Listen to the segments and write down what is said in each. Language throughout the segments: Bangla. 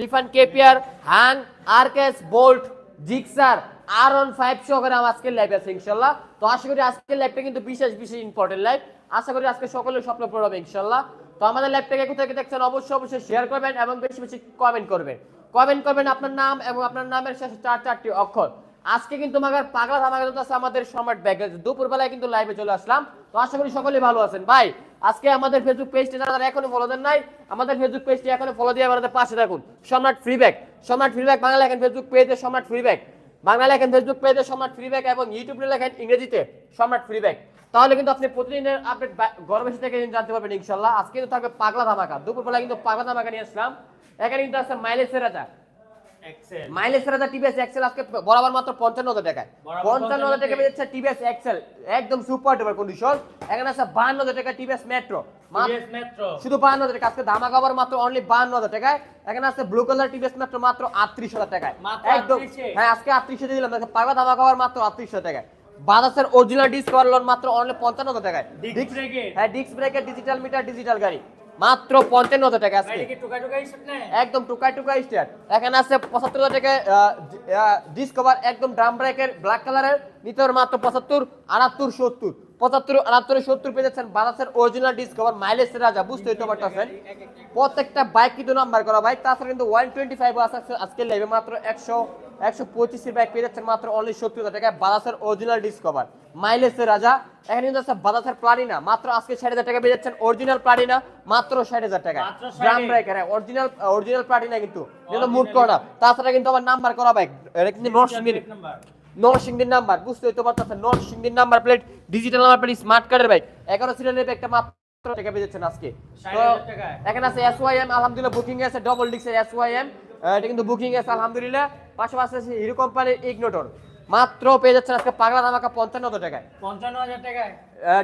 Lifan K P R Hunk R K S, Bolt, Gixxer R one five সহকারে আমার আজকের লাইভ আছে, ইনশাল্লাহ। তো আশা করি আজকের লাইভটা কিন্তু বিশেষ বিশেষ ইম্পর্টেন্ট লাইভ আশা করি আজকে সকলের স্বপ্ন পূরণ হবে, ইনশাল্লাহ। তো আমাদের লাইভটাকে কোথায় থেকে দেখছেন অবশ্যই অবশ্যই শেয়ার করবেন এবং বেশি বেশি কমেন্ট করবেন। কমেন্ট করবেন আপনার নাম এবং আপনার নামের শেষে চার, চারটি অক্ষর। আজকে কিন্তু মাগার পাগলা আছে আমাদের সম্রাট ব্যাগ দুপুরবেলায় কিন্তু লাইভে চলে আসলাম। তো আশা করি সকলেই ভালো আছেন। ভাই আজকে আমাদের ফেসবুক পেজটি যারা এখনও ফলো দেন নাই, আমাদের ফেসবুক পেজটি এখনও ফলো দিয়ে আমাদের পাশে থাকুন। Samrat free bag Samrat free bag Bangla লেখেন ফেসবুক পেজে সম্রাট ফ্রি ব্যাগ বাংলা লেখেন ফেসবুক পেজে সম্রাট ফ্রি ব্যাগ এবং ইউটিউবে লেখেন ইংরেজিতে সম্রাট ফ্রি ব্যাগ তাহলে কিন্তু আপনি প্রতিদিনের আপডেট গরম এসে থেকে জানতে পারবেন ইনশাল্লাহ। আজকে কিন্তু থাকবে পাগলা ধামাকা। দুপুরবেলা কিন্তু পাগলা ধামাকা নিয়ে আসলাম। এখানে কিন্তু আছে মাইলেজ রাজা মাইলেজ রাজা টিভিএস এক্সেল আজকে বরাবর মাত্র পঞ্চান্ন হাজার টাকায় পঞ্চান্ন হাজার টাকা 55 পেয়েছে টিভিএস এক্সেল একদম সুপার ডুপার কন্ডিশন এখানে আছে হাজার টাকা টিভিএস মেট্রো শুধু হাজার টাকা আজকে দামা মাত্র অনলি হাজার টাকায় এখানে আছে ব্লু কালার টিভিএস মেট্রো মাত্র আটত্রিশ হাজার টাকায় একদম হ্যাঁ আজকে আটত্রিশে দিলাম। পাগলা দামা খাবার মাত্র আটত্রিশ হাজার টাকায় বাজাজের অরিজিনাল ডিস্ক লোন মাত্র অনলি পঞ্চান্ন হাজার টাকায়? হ্যাঁ ডিস্ক ব্রেকের ডিজিটাল মিটার ডিজিটাল গাড়ি। মাত্র পঞ্চান্ন হাজার টাকা নেয়। একদম টুকাই টুকাই স্টার্ট এখানে আছে পঁচাত্তর হাজার টাকা ডিসকভার একদম ড্রাম ব্রেকের ব্ল্যাক কালারের নিতে মাত্র পঁচাত্তর আটাত্তর সত্তর। পঁচাত্তর আটাত্তর সত্তর পেয়ে যাচ্ছেন বাজাজের অরিজিনাল ডিসকভার মাইলেজ রাজা বুঝতেই তো পারতেছেন। প্রত্যেকটা বাইক কিন্তু নাম্বার করা বাইক তাছাড়া কিন্তু ওয়ান টোয়েন্টি ফাইভ আছে আজকে লেবে মাত্র একশো একশো পঁচিশের বাইক পেয়ে যাচ্ছেন মাত্র অনলি সত্তর হাজার টাকায় বাজাজের অরিজিনাল ডিসকভার মাইলেজের রাজা এখানে কিন্তু আছে বাজাজের প্লাটিনা মাত্র আজকে ষাট হাজার টাকা পেয়ে যাচ্ছেন অরিজিনাল প্লাটিনা মাত্র ষাট হাজার টাকা মাত্র 60 drum breaker original original Platina কিন্তু কিন্তু মুড করা। তাছাড়া কিন্তু আমার নাম্বার করা বাইক এটা কিন্তু নরসিংদীর নাম্বার নরসিংদীর নাম্বার বুঝতেই তো পারতেছেন নরসিংদীর number plate digital number plate smart কার্ডের বাইক এগারো সিলিন্ডারের বাইকটা মাত্র টাকা আজকে। তো। এখানে আছে এসওয়াইএম আলহামদুলিল্লাহ বুকিং আছে ডবল ডিক্সের এসওয়াইএম এটা কিন্তু বুকিং আছে আলহামদুলিল্লাহ। পাশাপাশি আছে হিরো কোম্পানির ইগনোটর মাত্র পেয়ে যাচ্ছেন আজকে পাগলা ধামাকা পঞ্চান্ন হাজার টাকায়। পঞ্চান্ন হাজার টাকায়।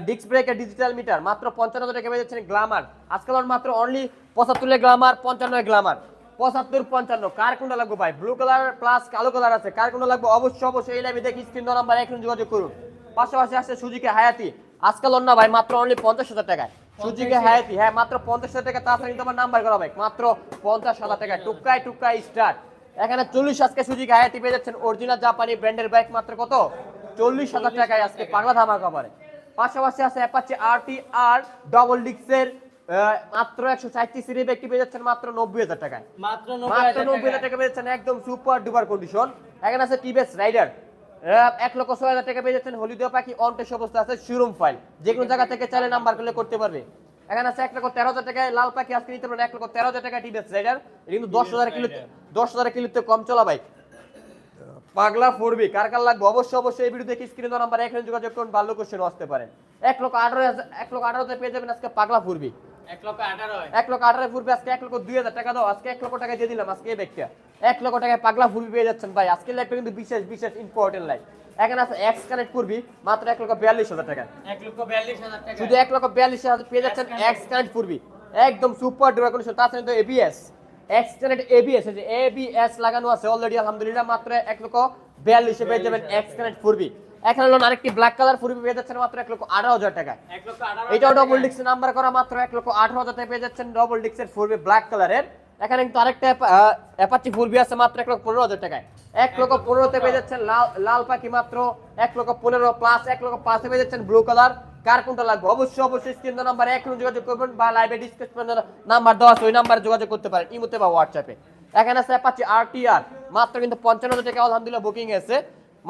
ডিস্ক ব্রেকের ডিজিটাল মিটার মাত্র পঞ্চান্ন হাজার টাকা পেয়ে যাচ্ছেন গ্লামার আজকাল মাত্র অনলি পঁচাত্তরে গ্লামার পঞ্চান্ন গ্লামার পঁচাত্তর পঞ্চান্ন। কার কোনটা লাগবে ভাই? ব্লু কালার প্লাস কালো কালার আছে। কার কোনটা লাগবে? অবশ্যই অবশ্যই এই লাইভে দেখি স্ক্রিন নাম্বার এখন যোগাযোগ করুন। পাশাপাশি আছে সুজিকে হায়াতি। আজকাল অন্য ভাই মাত্র অনলি পঞ্চাশ হাজার টাকায়। সুজিকে হায়াতি। হ্যাঁ মাত্র পঞ্চাশ হাজার টাকা। তাছাড়া কিন্তু আমার নাম্বার করা ভাই মাত্র পঞ্চাশ হাজার টাকা টুকাই টুকাই স্টার্ট এখানে চল্লিশ আজকে সুজিকে হায়াতি পেয়ে যাচ্ছেন। অরিজিনাল জাপানি ব্র্যান্ডের বাইক মাত্র কত? চল্লিশ হাজার টাকায় আজকে পাগলা ধামা কভারে পাশাপাশি আছে অ্যাপাচি আর টি আর ডবল ডিক্সের মাত্র একশো ষাটটি সিরি ব্যক্তি পেয়ে যাচ্ছেন মাত্র নব্বই হাজার টাকায়। মাত্র নব্বই হাজার টাকা পেয়ে যাচ্ছেন একদম সুপার ডুপার কন্ডিশন এখানে আছে টিভিএস রাইডার এক লক্ষ ছয় হাজার টাকা পেয়ে যাচ্ছেন হলিদিয়া পাখি অনটেস অবস্থা আছে শোরুম ফাইল যে কোনো জায়গা থেকে চাইলে নাম্বার করলে করতে পারবে। এখানে আছে এক লক্ষ তেরো হাজার টাকায় লাল পাখি আজকে নিতে পারবেন এক লক্ষ তেরো হাজার টাকা টিভিএস রাইডার কিন্তু দশ হাজার কিলো দশ হাজার কিলোতে কম চলা বাইক পাগলা ফোরবি কার কার লাগবে? অবশ্যই অবশ্যই এই ভিডিও দেখে স্ক্রিনে দেওয়া নাম্বার এখানে যোগাযোগ করুন ভালো কোশ্চেন আসতে পারেন। এক লক্ষ আঠারো হাজার এক লক্ষ আঠারোতে পেয়ে যাবেন আজকে পাগলা ফুরবি। এক লক্ষ আঠারো এক লক্ষ আজকে এক লক্ষ দুই হাজার টাকা দাও আজকে এক লক্ষ টাকা দিয়ে দিলাম আজকে এই ব্যক্তিটা এক লক্ষ টাকায় পাগলা ফুরবি পেয়ে যাচ্ছেন ভাই আজকের লাইফটা কিন্তু বিশেষ বিশেষ ইম্পর্টেন্ট লাইফ এখানে আছে এক্স কানেক্ট ফুরবি মাত্র এক লক্ষ বিয়াল্লিশ হাজার টাকা। এক লক্ষ বিয়াল্লিশ হাজার টাকা। শুধু এক লক্ষ বিয়াল্লিশ হাজার পেয়ে যাচ্ছেন এক্স কানেক্ট একদম সুপার ডুপার কন্ডিশন তাছাড়া কিন্তু এবিএস এক্স কানেক্ট এবিএস যে এবিএস লাগানো আছে অলরেডি আলহামদুলিল্লাহ মাত্র এক লক্ষ বিয়াল্লিশে পেয়ে যাবেন এক্স কানেক্ট ফুরবি। এখানে হলো আরেকটি ব্ল্যাক কালার ফুরবি পেয়ে যাচ্ছেন মাত্র এক লক্ষ আঠারো হাজার টাকা এটাও ডবল ডিক্স নাম্বার করা মাত্র এক লক্ষ আঠারো হাজার টাকা পেয়ে যাচ্ছেন ডবল ডিক্সের ফুরবি ব্ল্যাক কালারের এখানে কিন্তু আরেকটা অ্যাপাচি আছে মাত্র এক লক্ষ পনেরো হাজার টাকায়। এক লক্ষ পনেরোতে পেয়ে যাচ্ছেন লাল লাল পাখি মাত্র এক লক্ষ পনেরো প্লাস এক লক্ষ পাঁচে পেয়ে যাচ্ছেন ব্লু কালার কার কোনটা লাগবে? অবশ্যই অবশ্যই স্ক্রিন নাম্বার এখন যোগাযোগ করবেন বা লাইভে ডিসকাস নাম্বার দেওয়া আছে ওই নাম্বারে যোগাযোগ করতে পারেন ইমোতে বা হোয়াটসঅ্যাপে এখানে আছে অ্যাপাচি আরটিআর মাত্র কিন্তু পঞ্চান্ন হাজার টাকা আলহামদুলিল্লাহ বুকিং আছে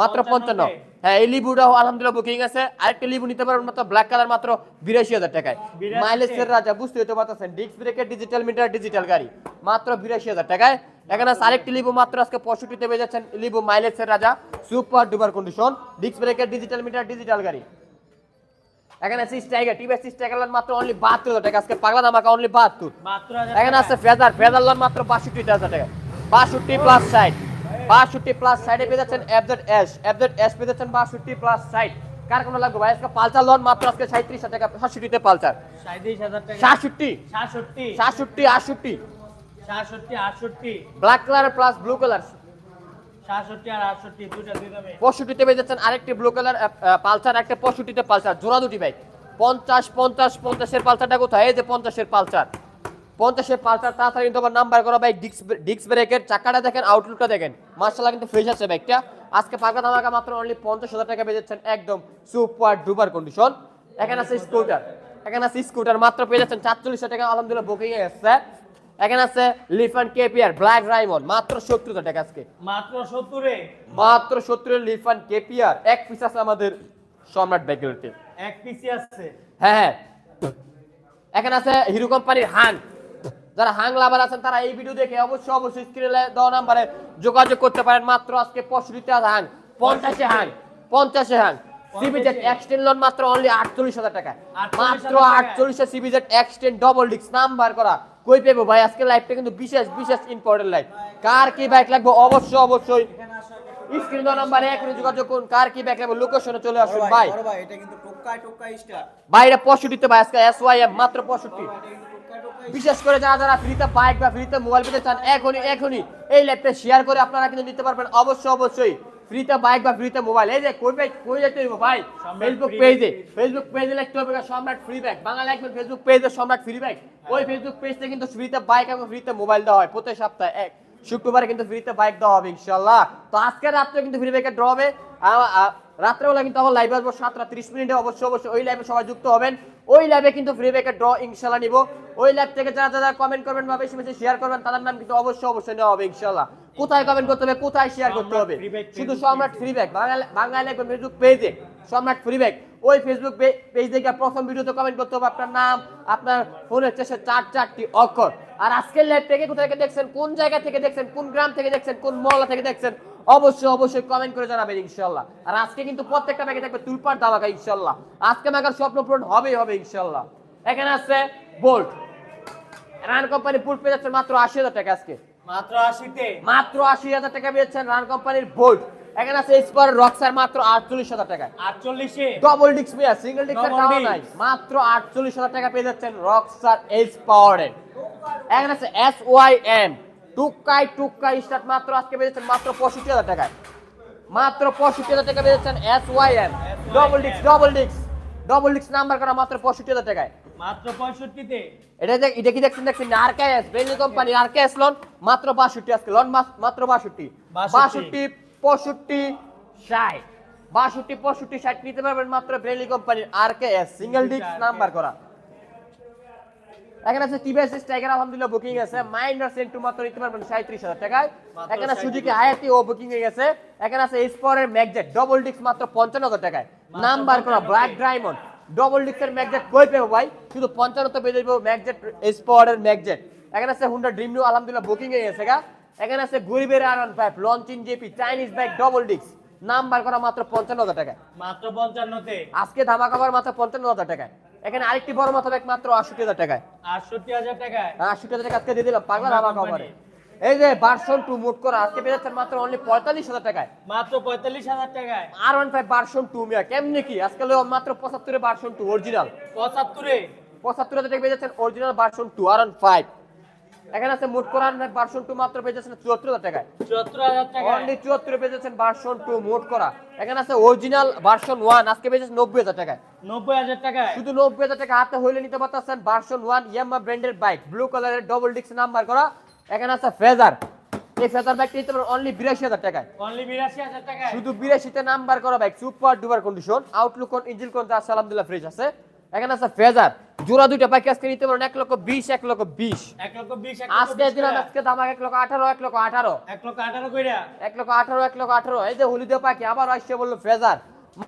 মাত্র পঞ্চান্ন হ্যাঁ এই লিবুটাও আলহামদুলিল্লাহ বুকিং আছে। আরেকটা লিবু নিতে পারবেন মাত্র ব্ল্যাক কালার মাত্র বিরাশি হাজার টাকায়। 82 মাইলেজের রাজা বুঝতে হতে পারতেছেন ডিস্ক ব্রেকের ডিজিটাল মিটার ডিজিটাল গাড়ি। মাত্র বিরাশি হাজার টাকায়। এখানে আছে আরেকটি লিবু মাত্র আজকে পঁয়ষট্টিতে পেয়ে যাচ্ছেন লিবু মাইলেজের রাজা সুপার ডুপার কন্ডিশন ডিস্ক ব্রেকের ডিজিটাল মিটার ডিজিটাল গাড়ি। এখানে আছে স্ট্রাইকার টিভিএস স্ট্রাইকার মাত্র অনলি বাহাত্তর হাজার টাকা। আজকে পাগলা অনলি বাহাত্তর। এখানে আছে ফেদার ফেদার লোন মাত্র বাষট্টি হাজার টাকা। বাষট্টি প্লাস সাইড বাষট্টি প্লাস সাইডে পেয়ে যাচ্ছেন এফজেড এস এফজেড এস পেয়ে যাচ্ছেন বাষট্টি প্লাস সাইড কার কোনো লাগবে ভাই? আজকে পালচার লোন মাত্র আজকে সাঁত্রিশ হাজার টাকা সাতষট্টিতে পালচার সাঁইত্রিশ হাজার টাকা। সাতষট্টি? সাতষট্টি। সাতষট্টি আটষট্টি। সাতষট্টি আটষট্টি। Black colour plus blue colour পঁয়ষট্টিতে পেয়ে যাচ্ছেন আরেকটি ব্লু কালার পালসার একটা পঁয়ষট্টিতে পালসার। জোড়া দুটি বাইক পঞ্চাশ পঞ্চাশ পঞ্চাশের পালসারটা কোথায়? এই যে পঞ্চাশের পালসার। পঞ্চাশের পাঁচটা তাড়াতাড়ি কিন্তু আমার নাম্বার করা বাইক ডিক্স ডিক্স ব্রেকের চাকাটা দেখেন আউটলুকটা দেখেন। মার্শাল্লাহ কিন্তু ফ্রেশ আছে বাইকটা আজকে পাকা ধামাকা মাত্র অনলি পঞ্চাশ হাজার টাকা পেয়ে যাচ্ছেন একদম সুপার ডুপার কন্ডিশন এখানে আছে স্কুটার এখানে আছে স্কুটার মাত্র পেয়ে যাচ্ছেন চারচল্লিশ টাকা আলহামদুলিল্লাহ বুকিং এ এসছে। এখানে আছে লিফান কেপিআর ব্ল্যাক রাইমন মাত্র সত্তর টাকা আজকে। মাত্র সত্তরে। মাত্র সত্তরের লিফান কেপিআর এক পিস আছে আমাদের সম্রাট ব্যাগেলতে এক পিসি আছে। হ্যাঁ হ্যাঁ। এখানে আছে হিরো কোম্পানির হাং যারা হাং লাভার আছেন তারা এই ভিডিও দেখে অবশ্যই অবশ্যই স্ক্রিনে দেওয়া নাম্বারে যোগাযোগ করতে পারেন। মাত্র আজকে পঁয়ষট্টিতে হাং পঞ্চাশে হাং পঞ্চাশে হাং লোন মাত্র অনলি আটচল্লিশ হাজার টাকা। মাত্র আটচল্লিশে সিবিজেড এক্সটেন্ড ডবল ডিক্স নাম্বার করা। কই পেবো ভাই? আজকে লাইভটা কিন্তু বিশেষ বিশেষ ইম্পর্টেন্ট লাইভ কার কি বাইক লাগবে? অবশ্যই অবশ্যই স্ক্রিন দেওয়া নাম্বারে এখনই যোগাযোগ করুন। কার কি বাইক লাগবে? লোকেশনে চলে আসুন ভাই ভাই। এটা কিন্তু টোকায় টোকায় স্টার বাইরে পঁয়ষট্টিতে ভাই। আজকে এস ওয়াই এম মাত্র পঁয়ষট্টি। বিশেষ করে যারা যারা ফ্রিতে বাইক বা ফ্রিতে মোবাইল পেতে চান এখনই এখনই এই ল্যাপটপ শেয়ার করে আপনারা কিন্তু নিতে পারবেন। অবশ্যই অবশ্যই ফ্রিতে বাইক বা ফ্রিতে মোবাইল এই যে কই ভাই? কই যেতে হইব ভাই ফেসবুক পেজে ফেসবুক পেজে লিখতে হবে সম্রাট ফ্রি ব্যাগ বাংলা লিখবেন ফেসবুক পেজে সম্রাট ফ্রি ব্যাগ ওই ফেসবুক পেজে কিন্তু ফ্রিতে বাইক এবং ফ্রিতে মোবাইল দেওয়া হয় প্রতি সপ্তাহে এক। শুক্রবারে কিন্তু ফ্রিতে বাইক দেওয়া হবে ইনশাল্লাহ তো আজকে রাত্রে কিন্তু ফ্রি বাইকের ড্র হবে। রাত্রেবেলা কিন্তু আবার লাইভ আসব, সাতটা ত্রিশ মিনিটে অবশ্যই অবশ্যই ওই লাইভে সবাই যুক্ত হবেন। ওই লাইভে কিন্তু ফ্রি বাইকের ড্র ইনশাল্লাহ নিব। ওই লাইভ থেকে যারা যারা কমেন্ট করবেন বা বেশি বেশি শেয়ার করবেন, তাদের নাম কিন্তু অবশ্যই অবশ্যই নেওয়া হবে ইনশাল্লাহ কোথায় কমেন্ট করতে হবে কোথায় শেয়ার করতে হবে? শুধু সম্রাট ফ্রি ব্যাগ বাংলা লিখবেন ফেসবুক পেজে সম্রাট ফ্রি ব্যাগ ওই ফেসবুক পেজ থেকে প্রথম ভিডিওতে কমেন্ট করতে হবে আপনার নাম আপনার ফোনের শেষে চার চারটি অক্ষর। আর আজকের লাইভ থেকে কোথা থেকে দেখছেন কোন জায়গা থেকে দেখছেন কোন গ্রাম থেকে দেখছেন কোন মহল্লা থেকে দেখছেন অবশ্যই অবশ্যই কমেন্ট করে জানাবেন ইনশাল্লাহ। আর আজকে কিন্তু প্রত্যেকটা ব্যাগে থাকবে তুলপার দামাকা ইনশাল্লাহ। আজকে মাকার স্বপ্ন পূরণ হবেই হবে ইনশাল্লাহ। এখানে আছে বোল্ট রান কোম্পানি পুল পেয়ে যাচ্ছে মাত্র আশি হাজার টাকা আজকে। মাত্র আশিতে। মাত্র আশি হাজার টাকা পেয়েছেন রান কোম্পানির বোল্ট। এখানে আছে স্পার রক্সার মাত্র আটচল্লিশ হাজার টাকা আটচল্লিশে। ডবল ডিক্স মিয়া সিঙ্গেল ডিক্সের Double নাই। মাত্র আটচল্লিশ হাজার টাকা পেয়ে যাচ্ছেন রক্সার এইচ পাওয়ারের এখানে আছে এস ওয়াই এম টুকাই টুকাই স্টার্ট মাত্র আজকে পেয়ে যাচ্ছেন মাত্র পঁয়ষট্টি হাজার টাকায়। মাত্র পঁয়ষট্টি হাজার টাকা পেয়ে যাচ্ছেন S Y M double six double six double six number করা মাত্র পঁয়ষট্টি হাজার টাকায়। মাত্র পঁয়ষট্টিতে। এটা দেখ এটা কি দেখছেন? দেখছেন আরকেএস কোম্পানি আরকেএস লোন মাত্র 62 আজকে। লোন মাত্র 62 62 62 65 60 62 65 60 নিতে পারবেন মাত্র ব্রেলি কোম্পানির আরকেএস সিঙ্গেল ডিস্ক নাম্বার করা। এখানে আছে টিভিএস স্ট্রাইকার আলহামদুলিল্লাহ বুকিং আছে। মাইনার সেন্টু মাত্র নিতে পারবেন 37000 টাকায়। এখানে সুজুকি হায়াতি ও বুকিং হয়ে গেছে। এখানে আছে স্পোরের ম্যাগজেট ডবল ডিস্ক মাত্র 55000 টাকায়। নাম্বার করা 55,000 ব্ল্যাক ডায়মন্ড ডবল ডিস্কের ম্যাগজেট কই পেবো ভাই? শুধু 55 তো পেয়ে যাব ম্যাগজেট স্পোরের ম্যাগজেট এখানে আছে হুন্ডা ড্রিম নিউ আলহামদুলিল্লাহ বুকিং হয়ে গেছে গা। এখানে আছে গরিবের iron pipe launching J P Chinese bike double disc number করা মাত্র 55000 টাকায়। মাত্র পঞ্চান্নতে। আজকে ধামা খাবার মাত্র 55000 টাকায়। এখানে আরেকটি বড় মাথা ব্যাগ মাত্র 68000 টাকায়। আটষট্টি হাজার টাকায়। আশি টাকা আজকে দিয়ে দিলাম পাগলা ধামা খাবারে এই যে ভার্সন টু মোট করা আজকে পেয়ে মাত্র অনলি পঁয়তাল্লিশ হাজার টাকায়। মাত্র পঁয়তাল্লিশ হাজার টাকায়। R one five version two মিয়া কেমনি কি? আজকে মাত্র পঁচাত্তরে ভার্সন টু অরিজিনাল পঁচাত্তরে। পঁচাত্তর হাজার টাকা পেয়ে যাচ্ছেন original version two R one five এখানে আছে মোট করা ভার্সন টু মাত্র পেয়ে যাচ্ছেন চুয়াত্তর হাজার টাকায়। চুয়াত্তর হাজার টাকায়। অনলি চুয়াত্তরে পেয়ে যাচ্ছেন ভার্সন টু মোট করা। এখানে আছে অরিজিনাল ভার্সন ওয়ান আজকে পেয়ে যাচ্ছেন নব্বই হাজার টাকায়। নব্বই হাজার টাকায়। শুধু নব্বই হাজার টাকা হাতে হইলে নিতে পারতেছেন ভার্সন ওয়ান ইয়ামা ব্র্যান্ডের বাইক ব্লু কালারের ডবল ডিস্ক নাম্বার করা এখানে আছে ফেজার। এই ফেজার বাইকটা নিতে অনলি বিরাশি হাজার টাকায়। অনলি বিরাশি হাজার টাকায়? শুধু বিরাশিতে নাম্বার করা bike super duper condition outlook কোন ইঞ্জিন কোন আছে আলহামদুলিল্লাহ ফ্রেশ আছে। এখানে আছে ফেজার। জোড়া দুইটা বাইক আজকে নিতে পারেন এক লক্ষ বিশ এক লক্ষ বিশ। আজকে দিলাম আজকে দাম এক লক্ষ আঠারো এক লক্ষ আঠারো। এক লক্ষ আঠারো কইরা? এক লক্ষ আঠারো এক লক্ষ আঠারো। এই যে হলিদে পাখি আবার আসছে বলল ফেজার।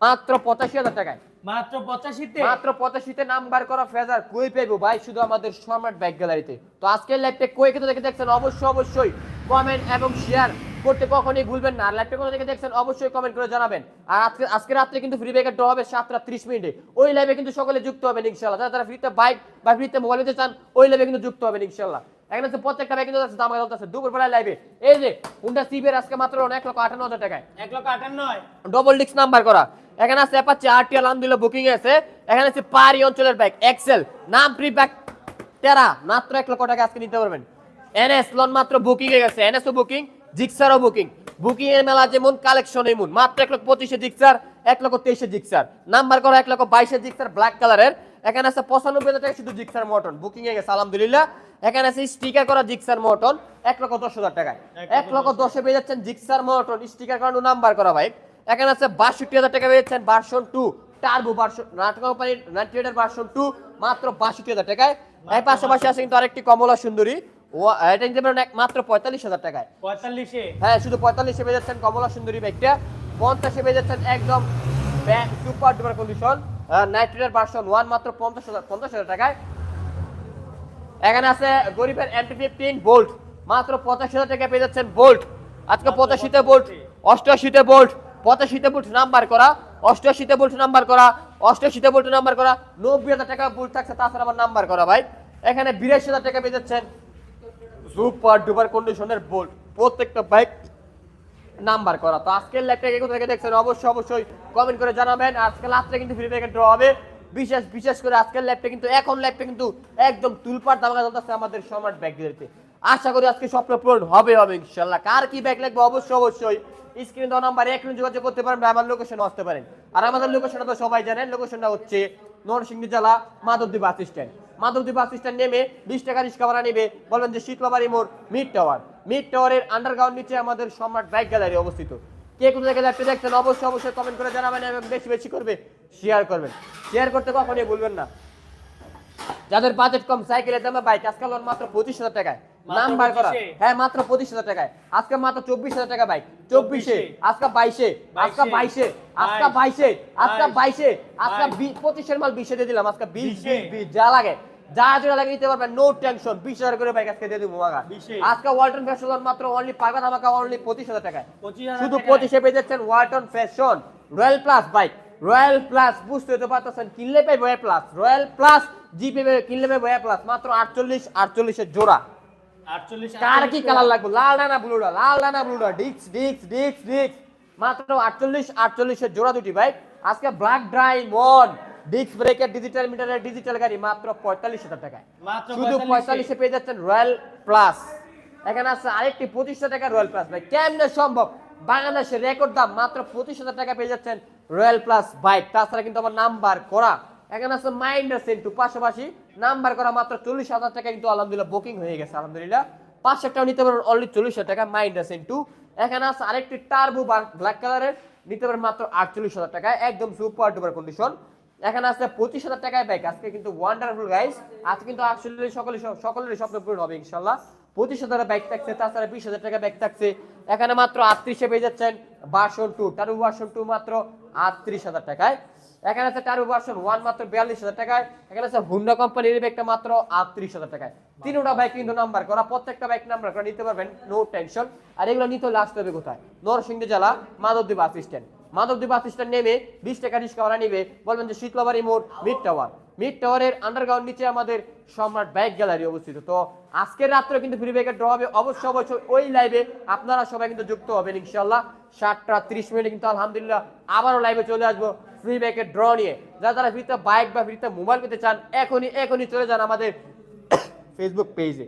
মাত্র পঁচাশি হাজার টাকায়। মাত্র মাত্র নাম্বার করা ফেজার কই পাইবো ভাই? শুধু আমাদের সম্রাট গ্যালারিতে। তো আজকের লাইভটা কই দেখে দেখছেন? অবশ্যই অবশ্যই কমেন্ট এবং শেয়ার করতে কখনোই ভুলবেন না। আর লাইভটা কোথা থেকে দেখছেন? অবশ্যই কমেন্ট করে জানাবেন। আর আজকে আজকে রাত্রে কিন্তু ফ্রি ড্র হবে সাতটা ত্রিশ মিনিটে। ওই লাইভে কিন্তু সকলে যুক্ত হবেন ইনশাল্লাহ যারা যারা ফ্রিতে বাইক বা ফ্রিতে মোবাইল নিতে চান ওই লাইভে কিন্তু যুক্ত হবেন ইনশাল্লাহ এখানে হচ্ছে প্রত্যেকটা ব্যাগ কিন্তু দাম চলতেছে দুপুর বেলায় লাইভে এই যে হুন্ডা আজকে মাত্র এক লক্ষ আটান্ন হাজার টাকায়। এক লক্ষ আটান্ন। ডবল ডিস্ক নাম্বার করা। এখানে আছে অ্যাপাচি আরটি আলহামদুলিল্লাহ বুকিং আছে। এখানে আছে পাহাড়ি অঞ্চলের বাইক এক্সেল নাম প্রি ব্যাক তেরা মাত্র এক লক্ষ টাকা আজকে নিতে পারবেন। এনএস লোন মাত্র বুকিং এ গেছে। এনএসও বুকিং জিক্সারও বুকিং বুকিং এর মেলা যেমন কালেকশন এমন মাত্র এক লক্ষ পঁচিশে জিক্সার এক লক্ষ তেইশে জিক্সার নাম্বার করা এক লক্ষ বাইশে জিক্সার ব্ল্যাক কালারের এখানে আছে পঁচানব্বই হাজার টাকা শুধু জিক্সার মটন। বুকিং এ গেছে আলহামদুলিল্লাহ। এখানে আছে স্টিকার করা জিক্সার মটন এক লক্ষ দশ হাজার টাকায়। এক লক্ষ দশে পেয়ে যাচ্ছেন জিক্সার মটন। স্টিকার করানো নাম্বার করা বাইক এখানে আছে বাষট্টি হাজার টাকা পেয়ে যাচ্ছেন ভার্সন টু টার্বো ভার্সন নাটক কোম্পানির নাইনটি ভার্সন টু মাত্র বাষট্টি হাজার টাকায়। এর পাশাপাশি আছে কিন্তু আরেকটি কমলা সুন্দরী। ও এটা নিতে পারেন এক- মাত্র পঁয়তাল্লিশ হাজার টাকায়। পঁয়তাল্লিশে? হ্যাঁ শুধু পঁয়তাল্লিশে পেয়ে যাচ্ছেন কমলা সুন্দরী বাইকটা। পঞ্চাশে পেয়ে যাচ্ছেন একদম সুপার ডুপার কন্ডিশন নাইট্রেটের ভার্সন ওয়ান মাত্র পঞ্চাশ হাজার পঞ্চাশ হাজার টাকায়। এখানে আছে গরিবের এমটি ফিফটিন বোল্ট মাত্র পঁচাশি হাজার টাকা পেয়ে যাচ্ছেন বোল্ট আজকে পঁচাশিতে বোল্ট অষ্টআশিতে বোল্ট পঁচাশিতে বোল্ট নাম্বার করা, অষ্টআশিতে বোল্ট নাম্বার করা, অষ্টআশিতে বোল্ট নাম্বার করা নব্বই হাজার টাকা বোল্ট থাকছে, তাছাড়া আবার নাম্বার করা ভাই। এখানে বিরাশি হাজার টাকা পেয়ে যাচ্ছেন। সুপার ডুপার কন্ডিশনের বোল্ট প্রত্যেকটা বাইক নাম্বার করা। তো আজকের কে কোথা থেকে দেখছেন? অবশ্যই অবশ্যই কমেন্ট করে জানাবেন। আজকে রাত্রে কিন্তু ফ্রি প্যাকেট ড্র হবে। বিশেষ বিশেষ করে আজকের লাইভটা কিন্তু, এখন লাইভটা কিন্তু একদম তুলপার দামাকা চলতেছে আমাদের সম্রাট ব্যাগদেরকে আশা করি আজকে স্বপ্ন পূরণ হবে হবে, ইনশাল্লাহ। কার কি ব্যাগ লাগবে? অবশ্যই অবশ্যই স্ক্রিন দেওয়া নাম্বার এক যোগাযোগ করতে পারেন বা আমার লোকেশন আসতে পারেন। আর আমাদের লোকেশনটা তো সবাই জানেন লোকেশনটা হচ্ছে নরসিংদী জেলা Madhabdi bus stand. Madhabdi bus stand নেমে বিশ টাকা রিক্সা ভাড়া নেবে বলবেন যে শীতলাবাড়ি মোড় মিড টাওয়ার। মিড টাওয়ারের আন্ডারগ্রাউন্ড নিচে আমাদের সম্রাট বাইক গ্যালারি অবস্থিত। কে কোথা থেকে দেখতে দেখছেন? অবশ্যই অবশ্যই কমেন্ট করে জানাবেন এবং বেশি বেশি করবে শেয়ার করবেন। শেয়ার করতে কখনই ভুলবেন না। যাদের বাজেট কম, সাইকেলের দামে বাইক আজকাল মাত্র পঁচিশ হাজার টাকায়। নাম্বার করা। হ্যাঁ মাত্র পঁচিশ হাজার টাকায়। আজকে মাত্র চব্বিশ হাজার টাকা বাইক। চব্বিশে। আজকে বাইশে। আজকে বাইশে। আজকে বাইশে। আজকে বাইশে। আজকে পঁচিশের মাল বিশে দিয়ে দিলাম। আজকে বিশ। বিশ যা লাগে। যা যেটা লাগে নিতে পারবেন। নো টেনশন বিশ হাজার করে বাইক আজকে দিয়ে দিব মাগা। 20 আজকে ওয়ালটন ফ্যাশন মাত্র অনলি পাগা ধামাকা অনলি পঁচিশ হাজার টাকায়। শুধু টাকায়। পঁচিশে পেয়ে যাচ্ছেন Walton fashion royal plus bike. Royal plus বুঝতে তো পারতেছেন কিনলে পাই রয়্যাল প্লাস রয়্যাল প্লাস জিপে কিনলে পাই রয়্যাল প্লাস মাত্র আটচল্লিশ আটচল্লিশের জোড়া। কার কি কালার লাগবে? লাল ডানা ব্লুটা লাল ডানা ব্লুটা ডিক্স ডিক্স ডিক্স ডিক্স মাত্র আটচল্লিশ আটচল্লিশের জোড়া দুটি বাইক আজকে ব্ল্যাক ডায়মন্ড ডিক্স ব্রেকের ডিজিটাল মিটারের ডিজিটাল গাড়ি মাত্র পঁয়তাল্লিশ হাজার টাকায়। শুধু পঁয়তাল্লিশে পেয়ে যাচ্ছেন রয়্যাল প্লাস এখানে আছে আরেকটি পঁচিশশো টাকা রয়্যাল প্লাস ভাই। কেমনে সম্ভব? বাংলাদেশের রেকর্ড দাম মাত্র পঁচিশ হাজার টাকা পেয়ে যাচ্ছেন রয়্যাল প্লাস বাইক তাছাড়া কিন্তু আমার নাম্বার করা এখানে আছে মাইন্ডার সেন্টু পাশাপাশি নাম্বার করা মাত্র চল্লিশ হাজার টাকা কিন্তু আলহামদুলিল্লাহ বুকিং হয়ে গেছে, আলহামদুলিল্লাহ। পাঁচ টাকা নিতে পারেন অনলি চল্লিশ হাজার টাকা মাইন্ডার সেন্টু এখানে আছে আরেকটি টার্বো ব্ল্যাক কালারের নিতে পারেন মাত্র আটচল্লিশ হাজার টাকায় একদম সুপার ডুপার কন্ডিশন এখানে আছে পঁচিশ হাজার টাকায় বাইক আজকে কিন্তু ওয়ান্ডারফুল গাইস আজকে কিন্তু আসলে সকলে সকলের স্বপ্ন পূরণ হবে ইনশাল্লাহ পঁচিশ হাজার বাইক থাকছে, তাছাড়া বিশ হাজার টাকা ব্যাগ থাকছে। এখানে মাত্র আটত্রিশে পেয়ে যাচ্ছেন ভার্সন টু টারু ভার্সন টু মাত্র আটত্রিশ হাজার টাকায়। এখানে আছে টারু ভার্সন ওয়ান মাত্র বিয়াল্লিশ হাজার টাকায়। এখানে আছে হুন্ডা কোম্পানির ব্যাগটা মাত্র আটত্রিশ হাজার টাকায়। তিনটা বাইক কিন্তু নাম্বার করা প্রত্যেকটা বাইক নাম্বার করা, নিতে পারবেন নো টেনশন আর এগুলো নিতে হলে আসতে হবে কোথায়? নরসিংদী জেলা Madhabdi bus stand Madhabdi bus stand নেমে বিশ টাকা রিক্সা ভাড়া নিবে বলবেন যে শীতলাবাড়ি মোড় মিড টাওয়ার মিড টাওয়ারের আন্ডারগ্রাউন্ড নিচে আমাদের সম্রাট বাইক গ্যালারি অবস্থিত। তো আজকের রাত্রে কিন্তু ফ্রি বাইকের ড্র হবে। অবশ্যই অবশ্যই ওই লাইভে আপনারা সবাই কিন্তু যুক্ত হবেন ইনশাল্লাহ সাতটা ত্রিশ মিনিটে কিন্তু আলহামদুলিল্লাহ আবারও লাইভে চলে আসব ফ্রি বাইকের ড্র নিয়ে। যারা যারা ফ্রিতে বাইক বা ফ্রিতে মোবাইল পেতে চান, এখনই এখনই চলে যান আমাদের ফেসবুক পেজে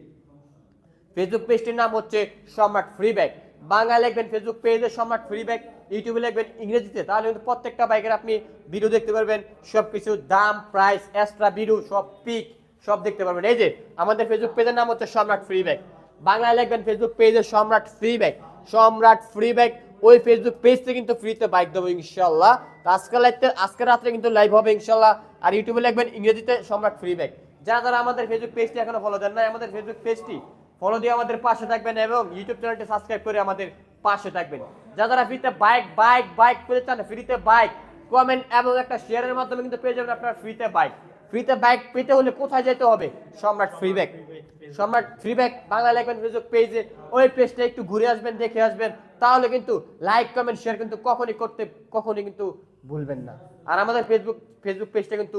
ফেসবুক পেজটির নাম হচ্ছে সম্রাট ফ্রি ব্যাগ বাংলায় লিখবেন ফেসবুক পেজে সম্রাট ফ্রি ব্যাগ ইউটিউবে লিখবেন ইংরেজিতে, তাহলে কিন্তু প্রত্যেকটা বাইকের আপনি ভিডিও দেখতে পারবেন। সব কিছু দাম প্রাইস এক্সট্রা ভিডিও সব পিক সব দেখতে পারবেন। এই যে আমাদের ফেসবুক পেজের নাম হচ্ছে সম্রাট ফ্রি ব্যাগ বাংলায় লিখবেন ফেসবুক পেজে Samrat free bag Samrat free bag ওই ফেসবুক পেজতে কিন্তু ফ্রিতে বাইক দেবো ইনশাল্লাহ আজকে লাইভতে আজকে রাত্রে কিন্তু লাইভ হবে ইনশাল্লাহ আর ইউটিউবে লিখবেন ইংরেজিতে সম্রাট ফ্রি ব্যাগ যারা যারা আমাদের ফেসবুক পেজটি এখনও ফলো দেন নাই, আমাদের ফেসবুক পেজটি ফলো দিয়ে আমাদের পাশে থাকবেন এবং ইউটিউব চ্যানেলটি সাবস্ক্রাইব করে আমাদের পাশে থাকবেন। যারা যারা ফ্রিতে বাইক বাইক বাইক পেতে চান ফ্রিতে বাইক কমেন্ট এবং একটা শেয়ারের মাধ্যমে কিন্তু পেয়ে যাবেন আপনার ফ্রিতে বাইক ফ্রিতে বাইক পেতে হলে কোথায় যেতে হবে? Samrat free bag Samrat free bag Bangla লিখবেন ফেসবুক পেজে ওই পেজটা একটু ঘুরে আসবেন, দেখে আসবেন। তাহলে কিন্তু লাইক কমেন্ট শেয়ার কিন্তু কখনই করতে, কখনই কিন্তু ভুলবেন না। আর আমাদের ফেসবুক ফেসবুক পেজটা কিন্তু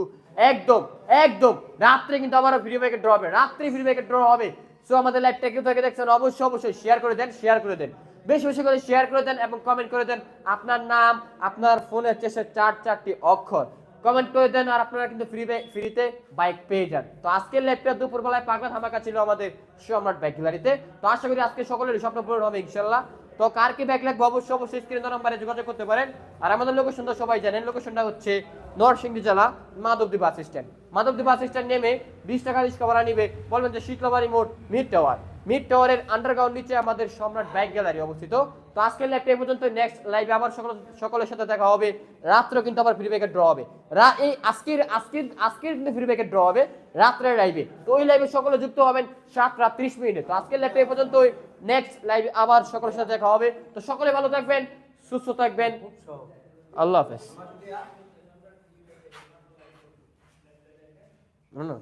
একদম একদম রাত্রে কিন্তু আমারও ফ্রি ব্যাগে ড্র হবে। রাত্রে ফ্রি ব্যাগে ড্র হবে। সো আমাদের লাইভটা কেউ থেকে দেখছেন, অবশ্যই অবশ্যই শেয়ার করে দেন শেয়ার করে দেন। বেশি বেশি করে শেয়ার করে দেন এবং কমেন্ট করে দেন আপনার নাম, আপনার ফোনের চেষ্টা চার চারটি অক্ষর। কমেন্ট করে দেন আর আপনারা কিন্তু ফ্রি ফ্রিতে বাইক পেয়ে যান। তো আজকের লাইভটা দুপুরবেলায় পাগলা ধামাকা ছিল আমাদের সম্রাট বাইক গ্যালারিতে তো আশা করি আজকে সকলের স্বপ্ন পূরণ হবে ইনশাল্লাহ তো কার কি ব্যাগ লাগবে অবশ্যই অবশ্যই স্ক্রিন নাম্বারে যোগাযোগ করতে পারেন। আর আমাদের লোকেশন তো সবাই জানেন লোকেশনটা হচ্ছে নরসিংদী জেলা, Madhabdi bus stand Madhabdi bus stand নেমে বিশ টাকা রিক্সা ভাড়া নিবে। বলবেন যে শীতলাবাড়ি মোড় মিড টাওয়ার মিড টাওয়ারের আন্ডারগ্রাউন্ড নিচে আমাদের সম্রাট বাইক গ্যালারি অবস্থিত। তো আজকের লাইভটা এই পর্যন্ত। নেক্সট লাইভে আবার সকল সকলের সাথে দেখা হবে। রাত্রে কিন্তু আবার ফ্রি ড্র হবে। রা এই আজকের আজকের আজকের কিন্তু ফ্রি ব্যাকের ড্র হবে রাত্রের লাইভে তো ওই লাইভে সকলে যুক্ত হবেন সাত রাত ত্রিশ মিনিটে। তো আজকের লাইভটা এই পর্যন্ত। নেক্সট লাইভে আবার সকলের সাথে দেখা হবে। তো সকলে ভালো থাকবেন, সুস্থ থাকবেন। আল্লাহ হাফেজ। না।